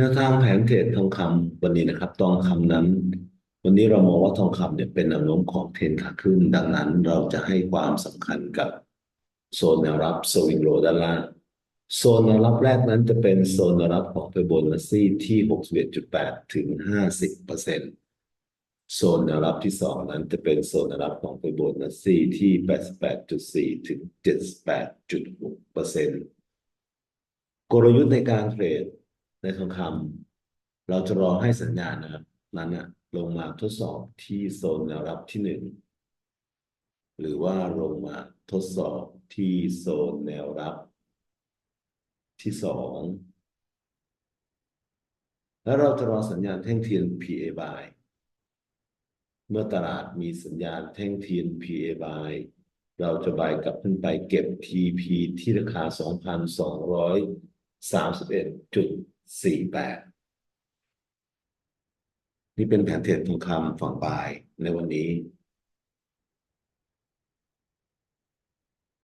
แนวทางแผนเทรดทองคำวันนี้นะครับทองคำนั้น วันนี้เรามองว่าทองคำเนี่ยเป็นแนวโน้มของเทรนขาขึ้น ดังนั้นเราจะให้ความสำคัญกับโซนแนวรับสวิงโลด้านล่างโซนแนวรับแรกนั้นจะเป็นโซนแนวรับของไฟโบนัสซีที่61.8ถึง50เปอร์เซ็นต์โซนแนวรับที่สองนั้นจะเป็นโซนแนวรับของไฟโบนัสซีที่88.4ถึง78.6เปอร์เซ็นต์กลยุทธ์ในการเทรด ในทองคำเราจะรอให้สัญญาณนะครับ นั้นนะลงมาทดสอบที่โซนแนวรับที่หนึ่งหรือว่าลงมาทดสอบที่โซนแนวรับ ที่สองแล้วเราจะรอสัญญาณแท่งเทียน PA buy เมื่อตลาดมีสัญญาณแท่งเทียน PA buy เราจะบายกลับขึ้นไปเก็บ TP ที่ราคา สี่แปดนี่เป็นแผนเทรดทองคำฝั่งบายในวันนี้